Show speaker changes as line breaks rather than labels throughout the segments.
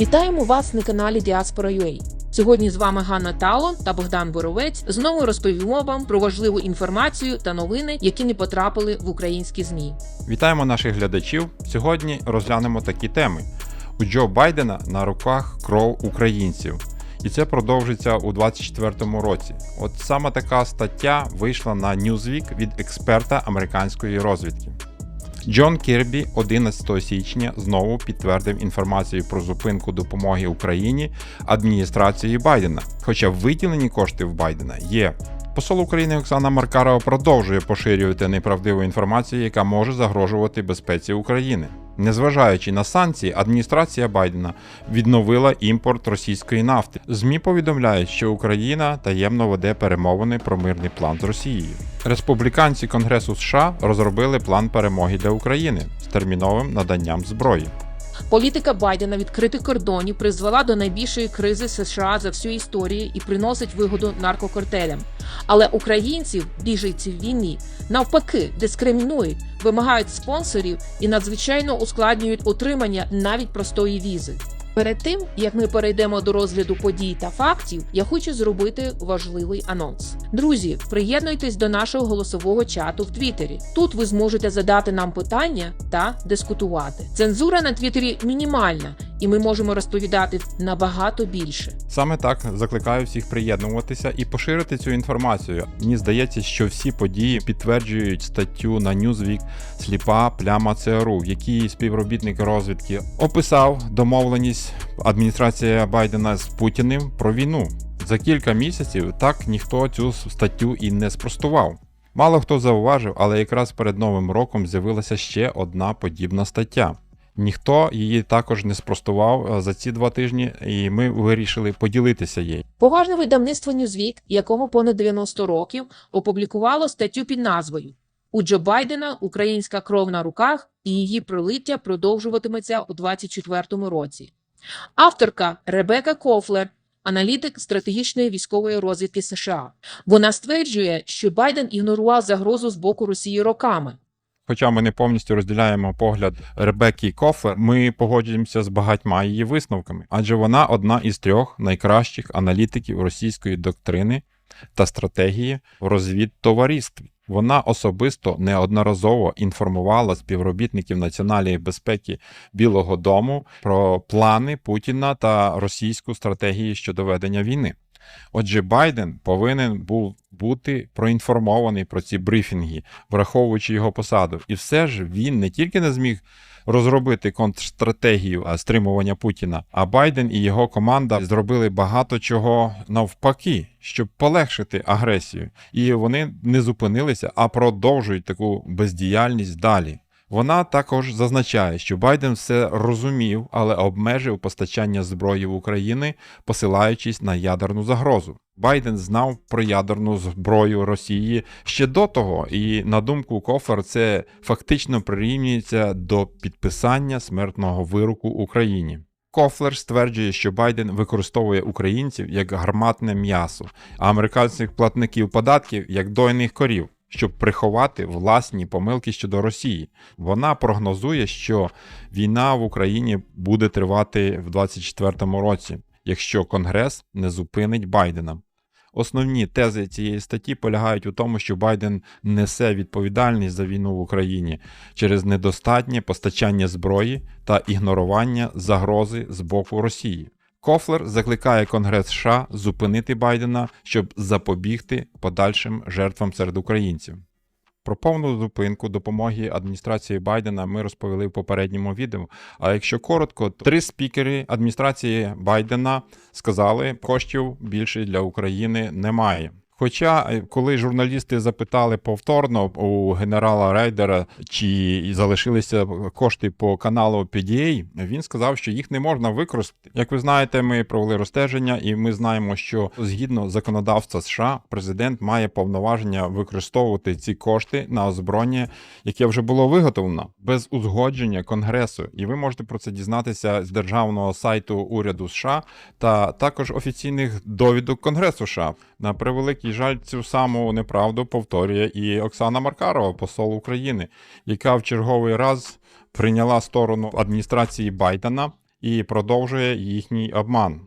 Вітаємо вас на каналі Діаспора.ua. Сьогодні з вами Ганна Талон та Богдан Боровець. Знову розповімо вам про важливу інформацію та новини, які не потрапили в українські змі.
Вітаємо наших глядачів. Сьогодні розглянемо такі теми. У Джо Байдена на руках кров українців. І це продовжиться у 2024 році. От саме така стаття вийшла на Newsweek від експерта американської розвідки. Джон Кірбі 11 січня знову підтвердив інформацію про зупинку допомоги Україні адміністрації Байдена. Хоча виділені кошти в Байдена є. Посол України Оксана Маркарова продовжує поширювати неправдиву інформацію, яка може загрожувати безпеці України. Незважаючи на санкції, адміністрація Байдена відновила імпорт російської нафти. ЗМІ повідомляють, що Україна таємно веде перемовини про мирний план з Росією. Республіканці Конгресу США розробили план перемоги для України з терміновим наданням зброї.
Політика Байдена відкритих кордонів призвела до найбільшої кризи США за всю історію і приносить вигоду наркокартелям. Але українців, біженців війни, навпаки, дискримінують, вимагають спонсорів і надзвичайно ускладнюють отримання навіть простої візи. Перед тим як ми перейдемо до розгляду подій та фактів, я хочу зробити важливий анонс. Друзі, приєднуйтесь до нашого голосового чату в Твіттері. Тут ви зможете задати нам питання та дискутувати. Цензура на Твіттері мінімальна, і ми можемо розповідати набагато більше.
Саме так закликаю всіх приєднуватися і поширити цю інформацію. Мені здається, що всі події підтверджують статтю на Newsweek Сліпа пляма ЦРУ, в якій співробітник розвідки описав домовленість адміністрація Байдена з Путіним про війну. За кілька місяців так ніхто цю статтю і не спростував. Мало хто зауважив, але якраз перед новим роком з'явилася ще одна подібна стаття. Ніхто її також не спростував е, за ці два тижні, і ми вирішили поділитися їй.
Поважне видавництво Newsweek, якому понад 90 років, опублікувало статтю під назвою У Джо Байдена українська кров на руках і її пролиття продовжуватиметься у 2024 році. Авторка Ребека Кофлер, аналітик стратегічної військової розвідки США. Вона стверджує, що Байден ігнорував загрозу з боку Росії роками.
Хоча ми не повністю розділяємо погляд Ребеккі Кофлер, ми погоджуємося з багатьма її висновками, адже вона одна із трьох найкращих аналітиків російської доктрини та стратегії в розвідтоваристві. Вона особисто неодноразово інформувала співробітників національної безпеки Білого Дому про плани Путіна та російську стратегію щодо ведення війни. Отже, Байден повинен був бути проінформований про ці брифінги, враховуючи його посаду. І все ж він не тільки не зміг розробити контрстратегію стримування Путіна, а Байден і його команда зробили багато чого навпаки, щоб полегшити агресію. І вони не зупинилися, а продовжують таку бездіяльність далі. Вона також зазначає, що Байден все розумів, але обмежив постачання зброї в Україні, посилаючись на ядерну загрозу. Байден знав про ядерну зброю Росії ще до того, і на думку Кофер, це фактично прирівнюється до підписання смертного вироку Україні. Кофлер стверджує, що Байден використовує українців як гарматне м'ясо, а американських платників податків як дойних корів щоб приховати власні помилки щодо Росії. Вона прогнозує, що війна в Україні буде тривати в 2024 році, якщо Конгрес не зупинить Байдена. Основні тези цієї статті полягають у тому, що Байден несе відповідальність за війну в Україні через недостатнє постачання зброї та ігнорування загрози з боку Росії. Кофлер закликає Конгрес США зупинити Байдена, щоб запобігти подальшим жертвам серед українців. Про повну зупинку допомоги адміністрації Байдена ми розповіли в попередньому відео. А якщо коротко, то три спікери адміністрації Байдена сказали, коштів більше для України немає. Хоча, е, коли журналісти запитали повторно у генерала Рейдера, чи залишилися кошти по каналу PDA, він сказав, що їх не можна використати. Як ви знаєте, ми провели розстеження, і ми знаємо, що згідно законодавства США, президент має повноваження використовувати ці кошти на озброєння, яке вже було виготовлено без узгодження Конгресу. І ви можете про це дізнатися з державного сайту уряду США та також офіційних довідок Конгресу США. На превеликий жаль, цю саму неправду повторює і Оксана Маркарова, посол України, яка в черговий раз прийняла сторону адміністрації Байдена і продовжує їхній обман.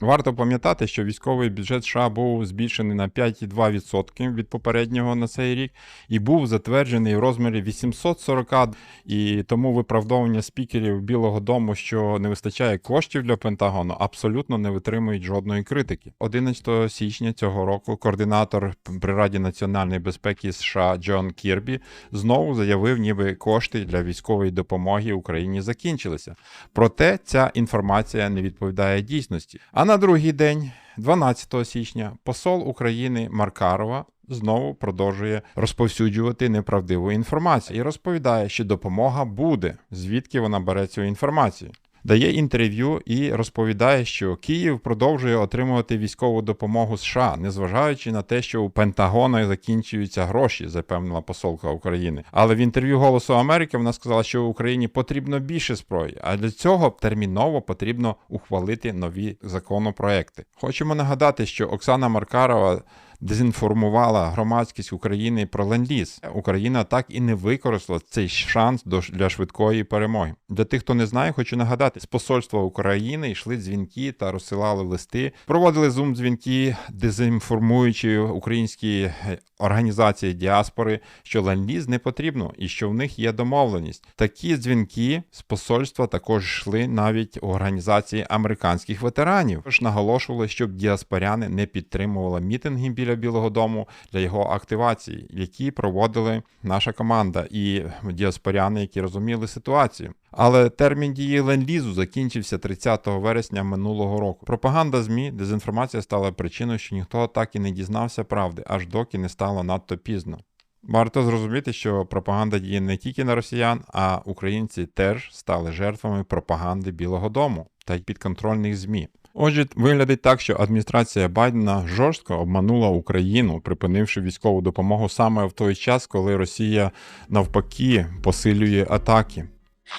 Варто пам'ятати, що військовий бюджет США був збільшений на 5,2% від попереднього на цей рік і був затверджений в розмірі 840, і тому виправдовування спікерів Білого Дому, що не вистачає коштів для Пентагону, абсолютно не витримують жодної критики. 11 січня цього року координатор при Раді національної безпеки США Джон Кірбі знову заявив, ніби кошти для військової допомоги Україні закінчилися. Проте ця інформація не відповідає дійсності. А на другий день, 12 січня, посол України Маркарова знову продовжує розповсюджувати неправдиву інформацію і розповідає, що допомога буде, звідки вона бере цю інформацію. Дає інтерв'ю і розповідає, що Київ продовжує отримувати військову допомогу США, незважаючи на те, що у Пентагону закінчуються гроші, запевнила посолка України. Але в інтерв'ю Голосу Америки вона сказала, що Україні потрібно більше зброї, а для цього терміново потрібно ухвалити нові законопроекти. Хочемо нагадати, що Оксана Маркарова дезінформувала громадськість України про ленд-ліз. Україна так і не використала цей шанс для швидкої перемоги. Для тих, хто не знає, хочу нагадати, з посольства України йшли дзвінки та розсилали листи, проводили зум-дзвінки, дезінформуючи українські е, організації діаспори, що ленд-ліз не потрібно і що в них є домовленість. Такі дзвінки з посольства також йшли навіть у організації американських ветеранів. Також наголошували, щоб діаспоряни не підтримували мітинги біля Білого Дому для його активації, які проводили наша команда і діаспоряни, які розуміли ситуацію. Але термін дії ленд-лізу закінчився 30 вересня минулого року. Пропаганда ЗМІ, дезінформація стала причиною, що ніхто так і не дізнався правди, аж доки не стало надто пізно. Варто зрозуміти, що пропаганда діє не тільки на росіян, а українці теж стали жертвами пропаганди Білого Дому та підконтрольних ЗМІ. Отже, виглядить так, що адміністрація Байдена жорстко обманула Україну, припинивши військову допомогу саме в той час, коли Росія навпаки посилює атаки.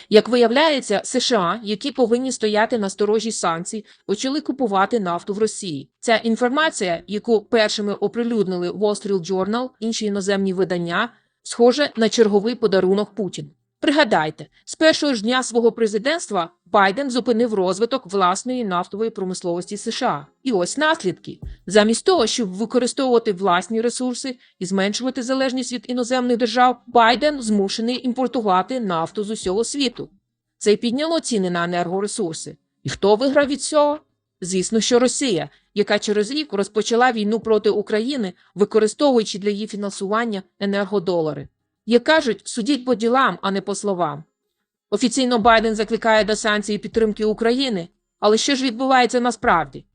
Як виявляється, США, які повинні стояти на сторожі санкцій, почали купувати нафту в Росії. Ця інформація, яку першими оприлюднили Wall Street Journal, інші іноземні видання, схоже на черговий подарунок Путіну. Пригадайте, з першого ж дня свого президентства Байден зупинив розвиток власної нафтової промисловості США. І ось наслідки. Замість того, щоб використовувати власні ресурси і зменшувати залежність від іноземних держав, Байден змушений імпортувати нафту з усього світу. Це й підняло ціни на енергоресурси. І хто виграв від цього? Звісно, що Росія, яка через рік розпочала війну проти України, використовуючи для її фінансування енергодолари. Як кажуть, судіть по ділам, а не по словам. Офіційно Байден закликає до санкцій підтримки України, але що ж відбувається насправді?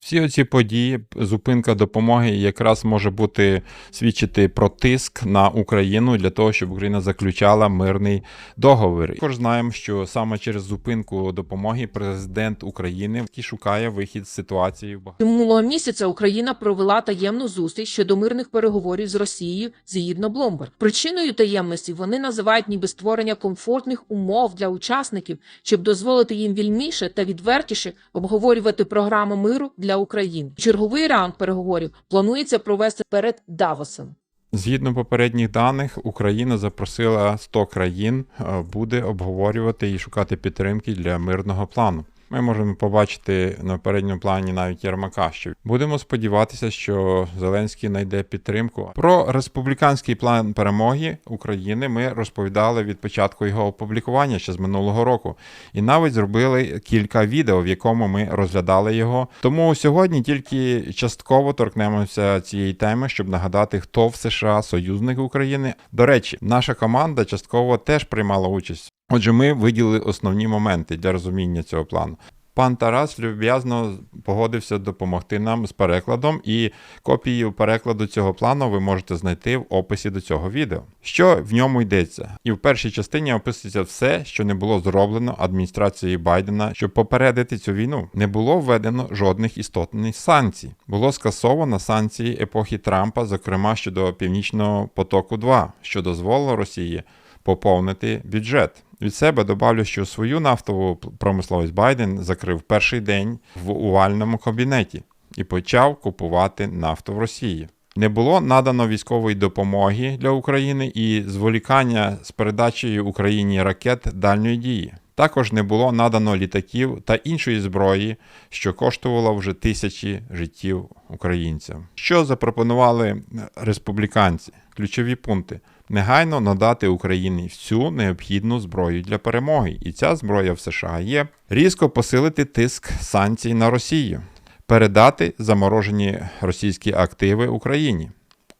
Всі оці події, зупинка допомоги якраз може бути свідчити про тиск на Україну для того, щоб Україна заключала мирний договір. Також знаємо, що саме через зупинку допомоги президент України шукає вихід з ситуації в
Минулого місяця Україна провела таємну зустріч щодо мирних переговорів з Росією згідно Бломберг. Причиною таємності вони називають ніби створення комфортних умов для учасників, щоб дозволити їм вільніше та відвертіше обговорювати програму миру для України. Черговий раунд переговорів планується провести перед Давосом.
Згідно попередніх даних, Україна запросила 100 країн, е, буде обговорювати і шукати підтримки для мирного плану. Ми можемо побачити на передньому плані навіть Єрмака. Що будемо сподіватися, що Зеленський знайде підтримку. Про республіканський план перемоги України ми розповідали від початку його опублікування ще з минулого року, і навіть зробили кілька відео, в якому ми розглядали його. Тому сьогодні тільки частково торкнемося цієї теми, щоб нагадати, хто в США союзник України. До речі, наша команда частково теж приймала участь. Отже, ми виділили основні моменти для розуміння цього плану. Пан Тарас люб'язно погодився допомогти нам з перекладом, і копії перекладу цього плану ви можете знайти в описі до цього відео. Що в ньому йдеться? І в першій частині описується все, що не було зроблено адміністрацією Байдена, щоб попередити цю війну. Не було введено жодних істотних санкцій. Було скасовано санкції епохи Трампа, зокрема щодо Північного потоку 2, що дозволило Росії поповнити бюджет. Від себе добавлю, що свою нафтову промисловість Байден закрив перший день в увальному кабінеті і почав купувати нафту в Росії. Не було надано військової допомоги для України і зволікання з передачею Україні ракет дальньої дії. Також не було надано літаків та іншої зброї, що коштувало вже тисячі життів українців. Що запропонували республіканці? Ключові пункти: негайно надати Україні всю необхідну зброю для перемоги, і ця зброя в США є. Різко посилити тиск санкцій на Росію, передати заморожені російські активи Україні,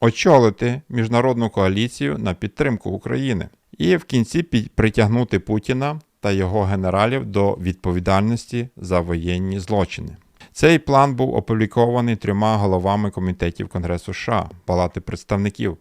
очолити міжнародну коаліцію на підтримку України і в кінці притягнути Путіна та його генералів до відповідальності за воєнні злочини. Цей план був опублікований трьома головами комітетів Конгресу США, Палати представників.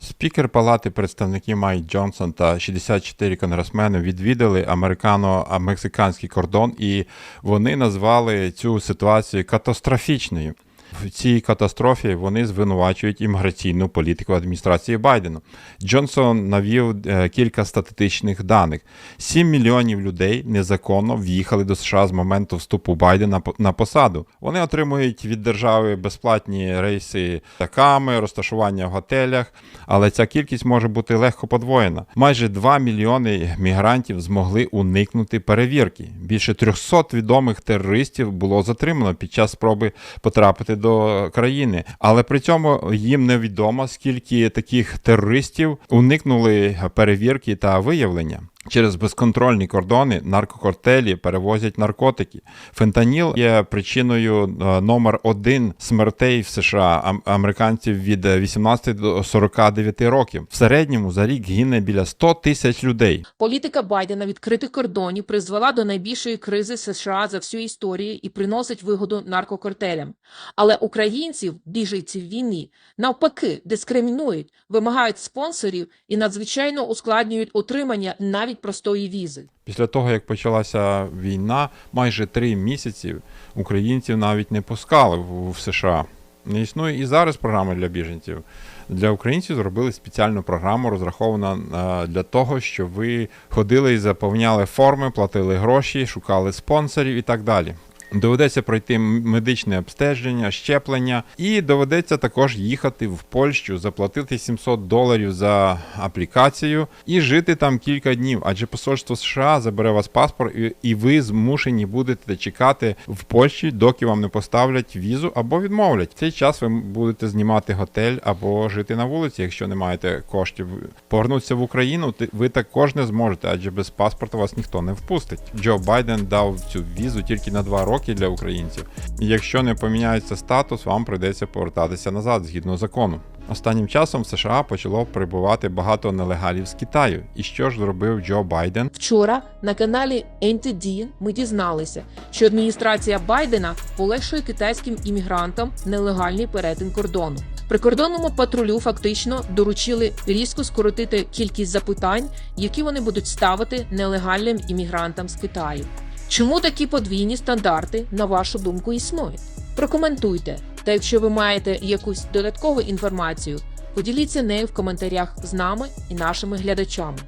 Спікер Палати представників Майк Джонсон та 64 конгресмени відвідали американо-мексиканський кордон, і вони назвали цю ситуацію катастрофічною. В цій катастрофі вони звинувачують імміграційну політику адміністрації Байдену. Джонсон навів е, кілька статистичних даних: 7 мільйонів людей незаконно в'їхали до США з моменту вступу Байдена на посаду. Вони отримують від держави безплатні рейси таками, розташування в готелях, але ця кількість може бути легко подвоєна. Майже 2 мільйони мігрантів змогли уникнути перевірки. Більше 300 відомих терористів було затримано під час спроби потрапити до країни, але при цьому їм невідомо, скільки таких терористів уникнули перевірки та виявлення. Через безконтрольні кордони наркокартелі перевозять наркотики. Фентаніл є причиною е, номер один смертей в США американців від е, 18 до 49 років. В середньому за рік гине біля 100 тисяч людей.
Політика Байдена відкритих кордонів призвела до найбільшої кризи США за всю історію і приносить вигоду наркокартелям. Але українців, біженців війни, навпаки, дискримінують, вимагають спонсорів і надзвичайно ускладнюють отримання навіть простої візи.
Після того, як почалася війна, майже три місяці українців навіть не пускали в, в США. Не існує і зараз програми для біженців. Для українців зробили спеціальну програму, розраховану е, для того, щоб ви ходили і заповняли форми, платили гроші, шукали спонсорів і так далі. Доведеться пройти медичне обстеження, щеплення, і доведеться також їхати в Польщу, заплатити 700 доларів за аплікацію і жити там кілька днів. Адже посольство США забере вас паспорт, і, ви змушені будете чекати в Польщі, доки вам не поставлять візу або відмовлять. В цей час ви будете знімати готель або жити на вулиці, якщо не маєте коштів. Повернутися в Україну, ви також не зможете, адже без паспорта вас ніхто не впустить. Джо Байден дав цю візу тільки на два роки для українців. І якщо не поміняється статус, вам прийдеться повертатися назад згідно закону. Останнім часом в США почало прибувати багато нелегалів з Китаю. І що ж зробив Джо Байден?
Вчора на каналі NTD ми дізналися, що адміністрація Байдена полегшує китайським іммігрантам нелегальний перетин кордону. Прикордонному патрулю фактично доручили різко скоротити кількість запитань, які вони будуть ставити нелегальним іммігрантам з Китаю. Чому такі подвійні стандарти, на вашу думку, існують? Прокоментуйте. Та якщо ви маєте якусь додаткову інформацію, поділіться нею в коментарях з нами і нашими глядачами.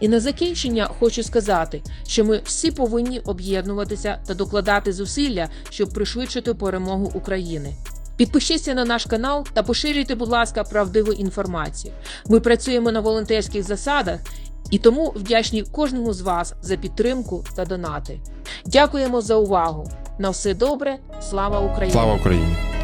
І на закінчення хочу сказати, що ми всі повинні об'єднуватися та докладати зусилля, щоб пришвидшити перемогу України. Підпишіться на наш канал та поширюйте, будь ласка, правдиву інформацію. Ми працюємо на волонтерських засадах і тому вдячні кожному з вас за підтримку та донати. Дякуємо за увагу. На все добре, слава Україні!
Слава Україні!